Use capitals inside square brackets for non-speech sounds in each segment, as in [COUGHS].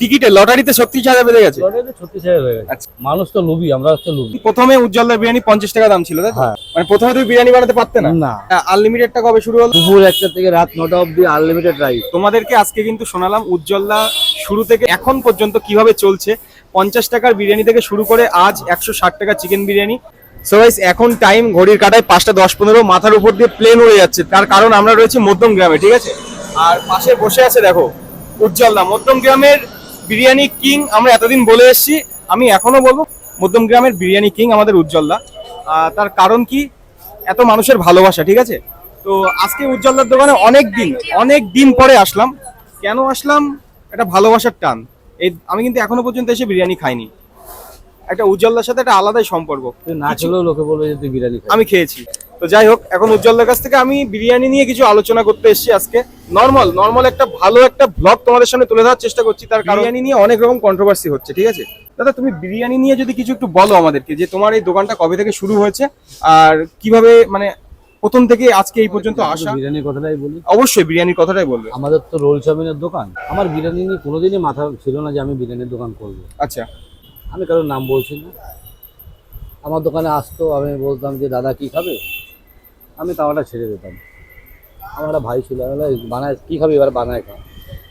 টিকিটে লটারিতে ছত্রিশ হাজার বেড়ে গেছে। লটারিতে ছত্রিশ হাজার হয়ে গেছে। আচ্ছা। মানুষ তো লোভী আমরা হচ্ছে লোভী। প্রথমে উজ্জ্বলদার বিরিয়ানি পঞ্চাশ টাকা দাম ছিল তাই তো? হ্যাঁ। মানে প্রথমে তুমি বিরিয়ানি বানাতে পারতে না? না। আনলিমিটেডটা কবে শুরু হলো? দুপুর একটা থেকে রাত নটা অবধি আনলিমিটেড রাইড তোমাদেরকে আজকে কিন্তু শোনালাম উজ্জ্বলদা শুরু থেকে এখন পর্যন্ত কীভাবে চলছে। পঞ্চাশ টাকার বিরিয়ানি থেকে শুরু করে আজ একশো ষাট টাকা চিকেন বিরিয়ানি। সো গাইস এখন টাইম ঘড়ির কাটায় পাঁচটা দশ পনেরো মাথার উপর দিয়ে প্লেন উড়ে যাচ্ছে। তার কারণ আমরা রয়েছি মধ্যম গ্রামে ঠিক আছে? আর পাশে বসে আছে দেখো উজ্জ্বলদা। মধ্যম গ্রামের বিরিয়ানি কিং আমরা এতদিন বলে এসেছি আমি এখনও বলব মধ্যম গ্রামের বিরিয়ানি কিং আমাদের উজ্জ্বলদা। তার কারণ কি? এত মানুষের ভালোবাসা ঠিক আছে? তো আজকে উজ্জ্বলদার দোকানে অনেক দিন অনেক দিন পরে আসলাম। কেন আসলাম? একটা ভালোবাসার টান। এই আমি কিন্তু এখনও পর্যন্ত এসে বিরিয়ানি খাইনি। একটা উজ্জ্বলদার সাথে একটা আলাদাই সম্পর্ক। না খেলেও লোকে বলবে যে তুই বিরিয়ানি আমি খেয়েছি। তো যাই হোক এখন উজ্জ্বলদার কাছ থেকে আমি বিরিয়ানি নিয়ে কিছু আলোচনা করতে এসেছি আজকে। নর্মাল নর্মাল একটা ভালো একটা ব্লগ তোমাদের সামনে তুলে ধরার চেষ্টা করছি তার কারণ বিরিয়ানি নিয়ে অনেক রকম কন্ট্রোভার্সি হচ্ছে ঠিক আছে? দাদা তুমি বিরিয়ানি নিয়ে যদি কিছু একটু বলো আমাদেরকে যে তোমার এই দোকানটা কবে থেকে শুরু হয়েছে আর কীভাবে মানে প্রথম থেকে আজকে এই পর্যন্ত আসা? বিরিয়ানির কথাটাই বলি। অবশ্যই বিরিয়ানির কথাটাই বলবে। আমাদের তো রোল চাউমিনের দোকান। আমার বিরিয়ানি নিয়ে কোনোদিনই মাথা ছিল না যে আমি বিরিয়ানির দোকান করব। আচ্ছা। আমি কারোর নাম বলছি না। আমার দোকানে আসতো আমি বলতাম যে দাদা কি খাবে? আমি তাওয়াটা ছেড়ে দিতাম। আমার একটা ভাই ছিল বানায় কী খাবি এবার বানায় খা।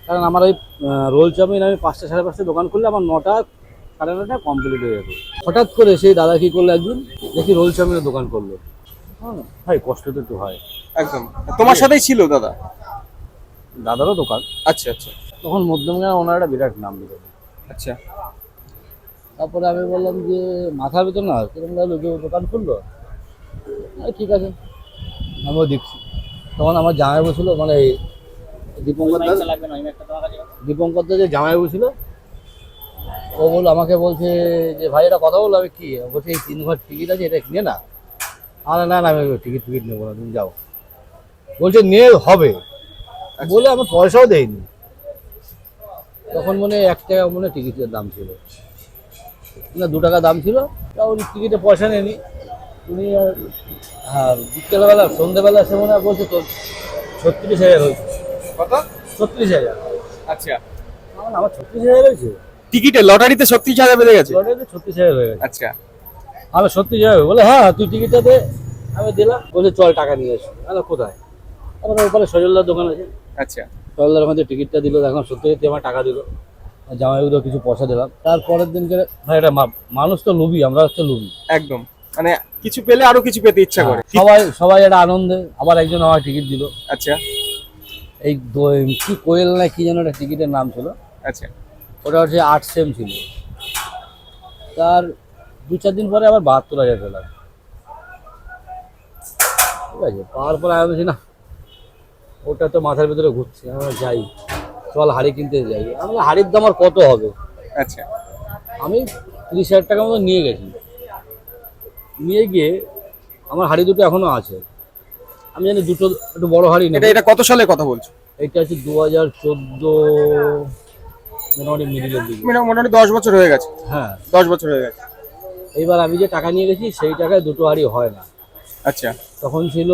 কারণ আমার ওই রোল চাউমিন আমি পাঁচটা সাড়ে পাঁচটা দোকান খুললে আমার নটা সাড়ে নটা কমপ্লিট হয়ে যেত। হঠাৎ করে সেই দাদা কী করল একদিন? দেখি রোল চাউমিনের দোকান করল। হ্যাঁ ভাই কষ্ট তো একটু হয়। একদম। তোমার সাথেই ছিল দাদা? দাদারও দোকান। আচ্ছা আচ্ছা। তখন মধ্যমগ্রামে ওনার একটা বিরাট নাম দিল। আচ্ছা। তারপরে আমি বললাম যে মাথার ভিতর না কীরকম দোকান খুললো? ঠিক আছে। আমিও দেখছি। তখন আমার জামাই বসছিল মানে দীপঙ্কর দীপঙ্কর যে জামাই বসছিল ও বলল আমাকে বলছে যে ভাই এটা কথা বলল আমি কি? বলছে এই তিন ঘর টিকিট আছে এটা কিনে না। আরে না না আমি টিকিট টিকিট নেব না তুমি যাও। বলছে নিয়ে হবে। বলে আমি পয়সাও দেয়নি। তখন মনে এক টাকা মনে টিকিটের দাম ছিল। না দু টাকা দাম ছিল। তা টিকিটে পয়সা নেয়নি। উনি আর হ্যাঁ বিকেলবেলা সন্ধ্যেবেলা সে মনে হয় বলছে তো ছত্রিশ হাজার হয়েছে। কত? ছত্রিশ হাজার। আচ্ছা। আমার আমার ছত্রিশ হাজার হয়েছে? টিকিটে লটারিতে ছত্রিশ হাজার বেড়ে গেছে? লটারিতে ছত্রিশ হাজার হয়ে গেছে। আচ্ছা। আমি ছত্রিশ হাজার বলে হ্যাঁ তুই টিকিটটা দে। আমি দিলাম বলে চল টাকা নিয়ে এসো আরে কোথায়? আমার ওপারে সজলদার দোকান আছে। আচ্ছা। সজলদার আমাদের টিকিটটা দিল এখন সত্যি আমার টাকা দিল। জামাইগুলো কিছু পয়সা দিলাম। তারপরের দিনকে ভাই এটা মানুষ তো লুবি আমরা হচ্ছে লুবি একদম। মানে কিছু পেলে আরও কিছু পেতে ইচ্ছা করে। সবাই সবাই একটা আনন্দে আবার একজন আমার টিকিট দিল। আচ্ছা। এই কি কোয়েল না কি যেন একটা টিকিটের নাম ছিল। আচ্ছা। ওটা হচ্ছে আট সেম ছিল। তার দু চার দিন পরে আবার বাহাত্তর হাজার পেলাম ঠিক আছে পাওয়ার পরে আমি বলছি না ওটা তো মাথার ভিতরে ঘুরছে আমরা যাই। চল হাড়ি কিনতে যাই। আমি হাড়ির দাম আর কত হবে? আচ্ছা। আমি তিরিশ হাজার টাকার মতো নিয়ে গেছি। নিয়ে গিয়ে আমার হাড়ি দুটো এখনও আছে। আমি জানি দুটো একটু বড় হাড়ি নেই এটা এটা কত সালে কথা বলছো? এটা হচ্ছে দু হাজার চোদ্দ মোটামুটি মিডিলের দিকে। মানে মোটামুটি দশ বছর হয়ে গেছে। হ্যাঁ। দশ বছর হয়ে গেছে। এইবার আমি যে টাকা নিয়ে গেছি সেই টাকায় দুটো হাড়ি হয় না। আচ্ছা। তখন ছিল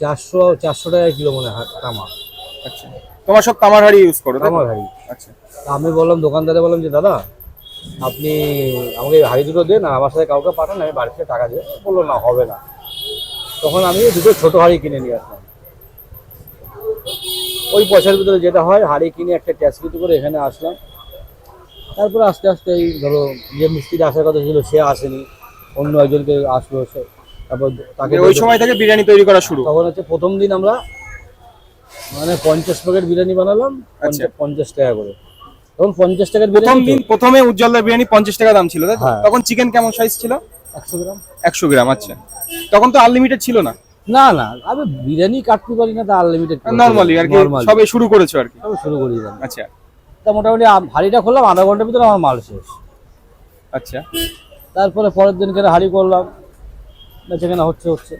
চারশো চারশো টাকা কিলো মনে হয় তামা আচ্ছা। তোমার সব তামার হাড়ি ইউজ করো? তামার হাড়ি। আচ্ছা। আমি বললাম দোকানদারে বললাম যে দাদা আপনি আমাকে হাড়ি দুটো দেন আর আমার সাথে কাউকে পাঠান আমি বাড়িতে টাকা দেবো। বলল না হবে না। তখন আমি দুটো ছোট হাড়ি কিনে নিয়ে আসলাম। ওই পয়সার ভিতরে যেটা হয় হাড়ি কিনে একটা ট্যাক্সিতে করে এখানে আসলাম। তারপরে আস্তে আস্তে এই ধরো যে মিস্ত্রি আসার কথা ছিল সে আসেনি। অন্য একজনকে আসলো সে তারপর তাকে ওই সময় থেকে বিরিয়ানি তৈরি করা শুরু। তখন হচ্ছে প্রথম দিন আমরা মানে পঞ্চাশ প্যাকেট বিরিয়ানি বানালাম আচ্ছা। পঞ্চাশ টাকা করে। তখন পঞ্চাশ টাকার প্রথম দিন প্রথমে উজ্জ্বলদার বিরিয়ানি পঞ্চাশ টাকা দাম ছিল তাই হ্যাঁ। তখন চিকেন কেমন সাইজ ছিল? একশো গ্রাম। একশো গ্রাম আচ্ছা। তখন তো আনলিমিটেড ছিল না? না না। আমি বিরিয়ানি কাটতে পারি না তা আনলিমিটেড নর্মালি আর কি সবে শুরু করেছ আর কি। শুরু করি আচ্ছা। তা মোটামুটি হাঁড়িটা করলাম আধা ঘণ্টার ভিতরে আমার মাল শেষ। আচ্ছা। তারপরে পরের দিনকে হাঁড়ি করলাম। সেখানে হচ্ছে হচ্ছে।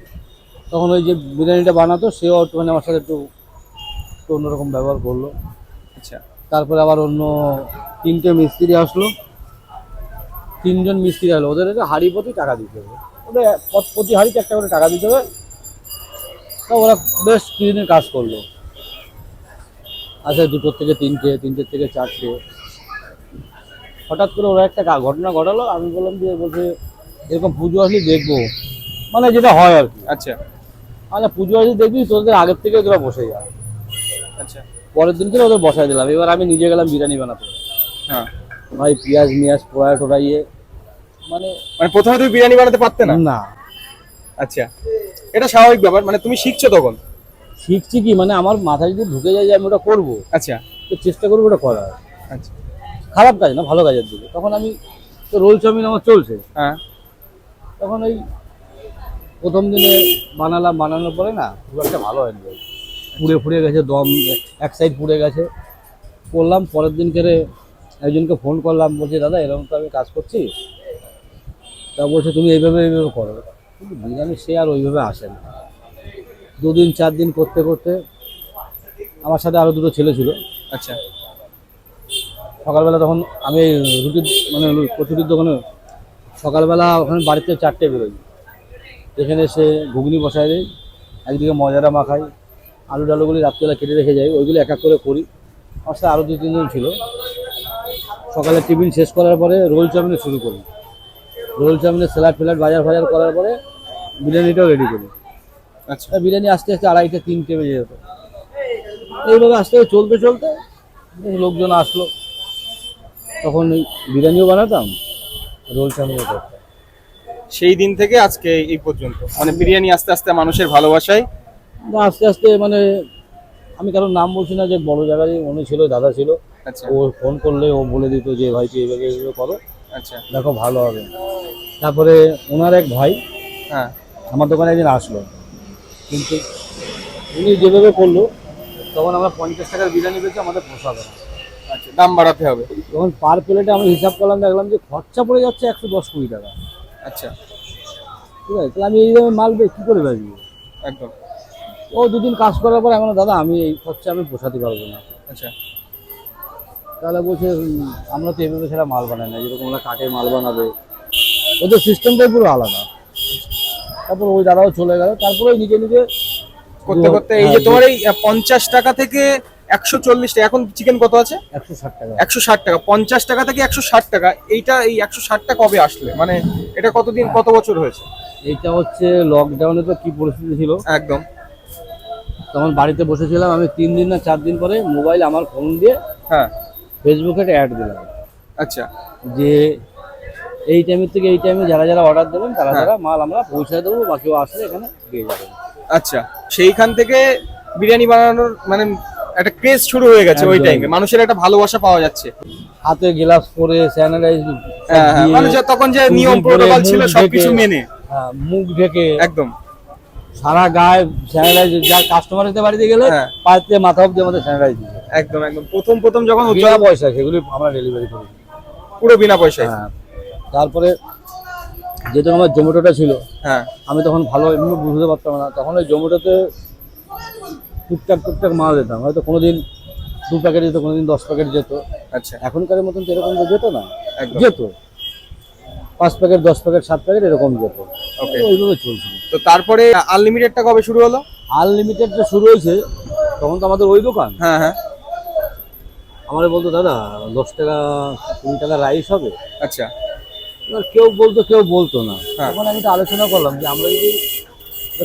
তখন ওই যে বিরিয়ানিটা বানাতো সেও একটুখানি আমার সাথে একটু একটু অন্যরকম ব্যবহার করল। আচ্ছা। তারপরে আবার অন্য তিনটে মিস্ত্রি আসলো। তিনজন মিস্ত্রি আসলো। ওদের হাড়ি প্রতি টাকা দিতে হবে। ওদের প্রতি হাড়িতে একটা করে টাকা দিতে হবে। তা ওরা বেশ কিছুদিন কাজ করল। আচ্ছা দুটোর থেকে তিনটে তিনটের থেকে চারটে। হঠাৎ করে ওরা একটা ঘটনা ঘটালো। আমি বললাম যে বলছে এরকম পুজো আসলে দেখব। মানে যেটা হয় আর কি। আচ্ছা। আচ্ছা পুজো আসলে দেখবি তোদের আগের থেকে তোরা বসে যা। আচ্ছা। পরের দিনকে ওদের বসাই দিলাম। এবার আমি নিজে গেলাম বিরিয়ানি বানাতে। হ্যাঁ। ভাই পেঁয়াজ মিয়াজ পোড়ায় টোড়াইয়ে মানে মানে প্রথমে তুমি বিরিয়ানি বানাতে পারতে না? না। আচ্ছা। এটা স্বাভাবিক ব্যাপার। মানে তুমি শিখছো তখন? শিখছি কি? মানে আমার মাথায় যদি ঢুকে যায় যে আমি ওটা করব আচ্ছা। তো চেষ্টা করব ওটা করার। আচ্ছা। খারাপ কাজ না ভালো কাজের দিকে। তখন আমি তো রোল চাউমিন আমার চলছে। হ্যাঁ। তখন ওই প্রথম দিনে বানালাম বানানোর পরে না খুব একটা ভালো হয়নি। পুড়ে ফুড়ে গেছে দম এক সাইড পুড়ে গেছে। করলাম পরের দিন করে একজনকে ফোন করলাম বলছি দাদা এরকম তো আমি কাজ করছি। তা বলছে তুমি এইভাবে এইভাবে করো। কিন্তু বিরিয়ানি সে আর ওইভাবে আসে না। দুদিন চার দিন করতে করতে আমার সাথে আরও দুটো ছেলে ছিল। আচ্ছা। সকালবেলা তখন আমি রুটির মানে কচুরির দোকানে সকালবেলা ওখানে বাড়িতে চারটে বেরোই। এখানে এসে ঘুগনি বসায় দিই একদিকে মজারা মাখাই আলু ডালুগুলি রাত্রিবেলা কেটে রেখে যাই ওইগুলি এক এক করে করি। আমার সাথে আরও দু তিনজন ছিল। সকালে টিফিন শেষ করার পরে রোল চাউমিনে শুরু করি। রোল চাউমিনে স্যালাড ফ্যালাড বাজার ফাজার করার পরে বিরিয়ানিটাও রেডি করি। আচ্ছা। বিরিয়ানি আস্তে আস্তে আড়াইটে তিনটে বেজে যেত। এইভাবে আস্তে আস্তে চলতে চলতে লোকজন আসলো। তখন ওই বিরিয়ানিও বানাতাম রোল চাউমিনও করতাম। সেই দিন থেকে আজকে এই পর্যন্ত। মানে বিরিয়ানি আস্তে আস্তে মানুষের ভালোবাসায় আস্তে আস্তে মানে আমি কারোর নাম বলছি না যে বড় জায়গায় উনি ছিল দাদা ছিল আচ্ছা। ও ফোন করলে ও বলে দিত যে ভাই তুই এইভাবে এইভাবে করো। আচ্ছা। দেখো ভালো হবে। তারপরে ওনার এক ভাই হ্যাঁ। আমার দোকানে একদিন আসলো। কিন্তু উনি যেভাবে করল তখন আমরা পঞ্চাশ টাকার বিরিয়ানি পেয়েছি আমাদের পোষাবে না। আচ্ছা দাম বাড়াতে হবে। তখন পার প্লেটে আমি হিসাব করলাম দেখলাম যে খরচা পড়ে যাচ্ছে একশো দশ কুড়ি টাকা। আচ্ছা। ঠিক আছে? তাহলে আমি এইভাবে মাল কী করে বেচবো? একদম। ও দুদিন কাজ করার পর এখন দাদা আমি এই খরচা আমি পোষাতে পারব না। আচ্ছা। তাহলে বলছে আমরা তো এভাবে সেটা মাল বানাই না যেরকম ওরা কাঠে মাল বানাবে। ওদের সিস্টেমটাই পুরো আলাদা। তারপর ওই দাদাও চলে গেল। তারপরে ওই নিজে নিজে করতে করতে এই যে তোমার এই পঞ্চাশ টাকা থেকে একশো চল্লিশ টাকা এখন চিকেন কত আছে? একশো ষাট টাকা। একশো ষাট টাকা। পঞ্চাশ টাকা থেকে একশো ষাট টাকা। এইটা এই একশো ষাটটা কবে আসলে? মানে এটা কতদিন কত বছর হয়েছে? এইটা হচ্ছে লকডাউনে তো কি পরিস্থিতি ছিল? একদম। তখন বাড়িতে বসেছিলাম আমি তিন দিন না চার দিন পরে মোবাইল আমার ফোন দিয়ে হ্যাঁ। ফেসবুকে একটা অ্যাড দিলাম। আচ্ছা। যে এই টাইমের থেকে এই টাইমে যারা যারা অর্ডার দেবেন তারা হ্যাঁ। যারা মাল আমরা পৌঁছে দেবো বাকিও আসলে এখানে দিয়ে যাবেন। আচ্ছা সেইখান থেকে বিরিয়ানি বানানোর মানে একটা ক্রেজ শুরু হয়ে গেছে ওই টাইমে মানুষের একটা ভালোবাসা পাওয়া যাচ্ছে। হাতে গ্লাভস পরে স্যানিটাইজ হ্যাঁ, হ্যাঁ, মানুষের তখন যে নিয়ম প্রোটোকল ছিল সবকিছু। মেনে। মুখ ঢেকে। একদম। সারা গায়ে স্যানিটাইজ যা কাস্টমার হতে বাড়িতে গেলে হ্যাঁ। পাতে মাথা অব্দি আমাদের স্যানিটাইজ দিচ্ছে একদম একদম। প্রথম প্রথম যখন বিনা পয়সা সেগুলি আমরা ডেলিভারি করি। পুরো বিনা পয়সায়? হ্যাঁ। তারপরে যেহেতু আমার জোম্যাটোটা ছিল হ্যাঁ। আমি তখন ভালো এমনি বুঝতে পারতাম না। তখন ওই জোম্যাটোতে টুকটাক টুকটাক মাল দিতাম হয়তো কোনোদিন দু প্যাকেট যেত কোনোদিন দশ প্যাকেট যেত। আচ্ছা। এখনকার মতন তো এরকম যেত না। একদম। যেত। পাঁচ প্যাকেট দশ প্যাকেট সাত প্যাকেট এরকম যেত। ওইভাবে চলছিল। তো তারপরে আনলিমিটেডটা কবে শুরু হলো? আনলিমিটেড যে শুরু হয়েছে তখন তো আমাদের ওই দোকান। হ্যাঁ হ্যাঁ। আমার বলতো দাদা দশ টাকা কুড়ি টাকা রাইস হবে। আচ্ছা। এবার কেউ বলতো কেউ বলতো না। হ্যাঁ। তখন আমি তো আলোচনা করলাম যে আমরা যদি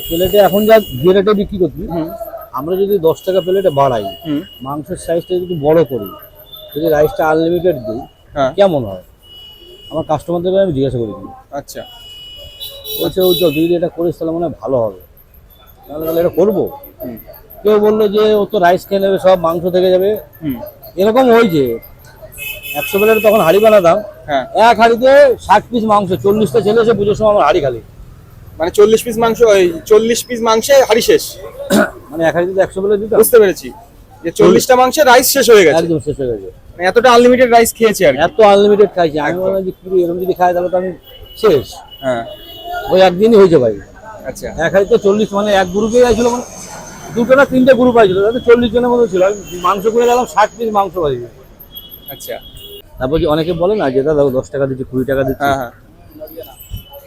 প্লেটে এখন যা যে রেটে বিক্রি করছি আমরা যদি দশ টাকা প্লেটে বাড়াই মাংসের সাইজটা যদি বড় করি যদি রাইসটা আনলিমিটেড দিই হ্যাঁ। কেমন হয়? আমার কাস্টমারদের আমি জিজ্ঞাসা করি আচ্ছা। বলছে ও যদি এটা করিস তাহলে মনে হয় ভালো হবে। তাহলে বলে এটা করব। কেউ বলল যে ও তো রাইস খেয়ে নেবে সব মাংস থেকে যাবে। এরকম হয়েছে। একশো প্লেটে তখন হাঁড়ি বানাতাম। হ্যাঁ। এক হাঁড়িতে ষাট পিস মাংস চল্লিশটা ছেলে এসে পুজোর সময় আমার হাঁড়ি খালি। মানে চল্লিশ পিস মাংস ওই চল্লিশ পিস মাংসে হাড়ি শেষ। [COUGHS] মানে এক হাঁড়িতে একশো প্লেট দিতাম। বুঝতে পেরেছি। যে চল্লিশটা মাংসে রাইস শেষ হয়ে গেছে। একদম শেষ হয়ে গেছে। মানে এতটা আনলিমিটেড রাইস খেয়েছি আর এত আনলিমিটেড খাইছি। আমি বললাম যে কি এরকম যদি খাই তাহলে তো আমি শেষ। হ্যাঁ। ওই একদিনই হয়েছে ভাই। আচ্ছা। এক হাড়িতে চল্লিশ মানে এক গ্রুপে আইছিল মানে দুটো না তিনটে গ্রুপ আইছিল তাতে চল্লিশ জনের মতো ছিল। আমি মাংস করে গেলাম ষাট পিস মাংস পাই আচ্ছা। তারপর কি অনেকে বলে না যে দাদা দশ টাকা দিচ্ছি কুড়ি টাকা দিচ্ছি। হ্যাঁ হ্যাঁ।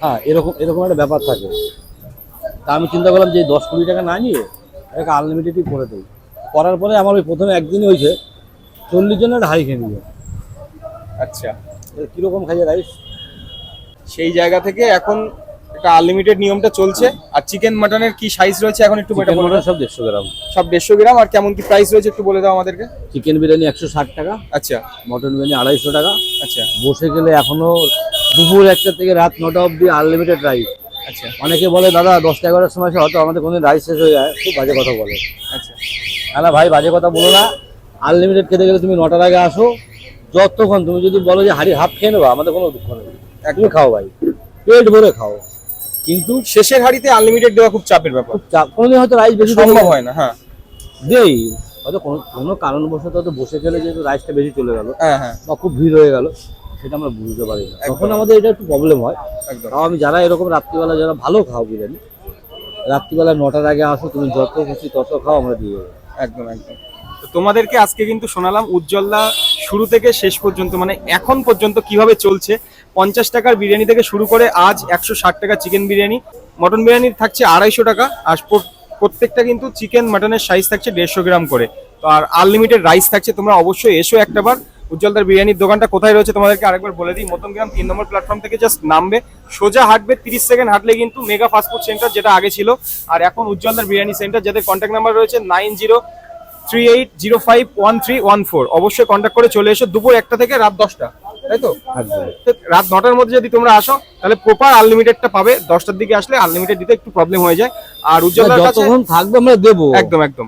হ্যাঁ এরকম এরকম একটা ব্যাপার থাকে। তা আমি চিন্তা করলাম যে দশ কুড়ি টাকা না নিয়ে এটাকে আনলিমিটেডই করে দিই। করার পরে আমার ওই প্রথমে একদিনই হয়েছে চল্লিশ জনের একটা হাড়ি খেয়ে নিয়ে আচ্ছা। কীরকম খাইয়ে রাইস? সেই জায়গা থেকে এখন একটা আনলিমিটেড নিয়মটা চলছে। আর চিকেন মাটনের কি সাইজ রয়েছে এখন একটু এটা চিকেন বলে দাও। মটন সব দেড়শো গ্রাম। সব দেড়শো গ্রাম আর কেমন কি প্রাইস রয়েছে একটু বলে দাও আমাদেরকে। চিকেন বিরিয়ানি একশো ষাট টাকা আচ্ছা। মটন বিরিয়ানি আড়াইশো টাকা। আচ্ছা। বসে গেলে এখনও দুপুর একটা থেকে রাত নটা অবধি আনলিমিটেড রাইস আচ্ছা। অনেকে বলে দাদা দশটা এগারোটার সময় হয়তো আমাদের কোনো রাইস শেষ হয়ে যায়। খুব বাজে কথা বলে। আচ্ছা। না না ভাই বাজে কথা বলো না। আনলিমিটেড খেতে গেলে তুমি নটার আগে আসো। যতক্ষণ তুমি যদি বলো যে হাড়ি হাফ খেয়ে নেব আমাদের কোনো দুঃখ নেই। তুমি খাও ভাই। পেট ভরে খাও। কিন্তু শেষের হাড়িতে আনলিমিটেড দেওয়া খুব চাপের ব্যাপার। চাপ। কোনোদিন হয়তো রাইস বেশি সম্ভব হয় না হ্যাঁ। দেই হয়তো কোনো কোনো কারণবশত হয়তো বসে গেলে যেহেতু রাইসটা বেশি চলে গেল হ্যাঁ হ্যাঁ। বা খুব ভিড় হয়ে গেল সেটা আমরা বুঝতে পারি না। তখন। আমাদের এটা একটু প্রবলেম হয়। একদম। তাও আমি যারা এরকম রাত্রিবেলা যারা ভালো খাও বিরিয়ানি রাত্রিবেলা নটার আগে আসো তুমি যত খুশি তত খাও আমরা দিয়ে দেবো। একদম একদম। তো তোমাদেরকে আজকে কিন্তু শোনালাম উজ্জ্বলদা শুরু থেকে শেষ পর্যন্ত মানে এখন পর্যন্ত কীভাবে চলছে, পঞ্চাশ টাকার বিরিয়ানি থেকে শুরু করে আজ একশো ষাট টাকা চিকেন বিরিয়ানি, মটন বিরিয়ানি থাকছে আড়াইশো টাকা, আর প্র- প্রত্যেকটা কিন্তু চিকেন মাটনের সাইজ থাকছে দেড়শো গ্রাম করে। তো আর আনলিমিটেড রাইস থাকছে, তোমরা অবশ্যই এসো একটাবার, উজ্জ্বলদার বিরিয়ানির দোকানটা কোথায় রয়েছে তোমাদেরকে আরেকবার বলে দিই, মতন গ্রাম তিন নম্বর প্ল্যাটফর্ম থেকে জাস্ট নামবে, সোজা হাঁটবে, তিরিশ সেকেন্ড হাঁটলে কিন্তু মেগা ফাস্টফুড সেন্টার যেটা আগে ছিল, আর এখন উজ্জ্বলদার বিরিয়ানি সেন্টার যাদের কন্ট্যাক্ট নাম্বার রয়েছে nine zero three eight zero five one three one four অবশ্যই কন্ট্যাক্ট করে চলে এসো দুপুর একটা থেকে রাত দশটা তাই তো? রাত নটার মধ্যে যদি তোমরা আসো তাহলে প্রপার আনলিমিটেডটা পাবে। দশটার দিকে আসলে আনলিমিটেড দিতে একটু প্রবলেম হয়ে যায়। আর উজ্জ্বল যতক্ষণ থাকবে আমরা দেবো। একদম একদম।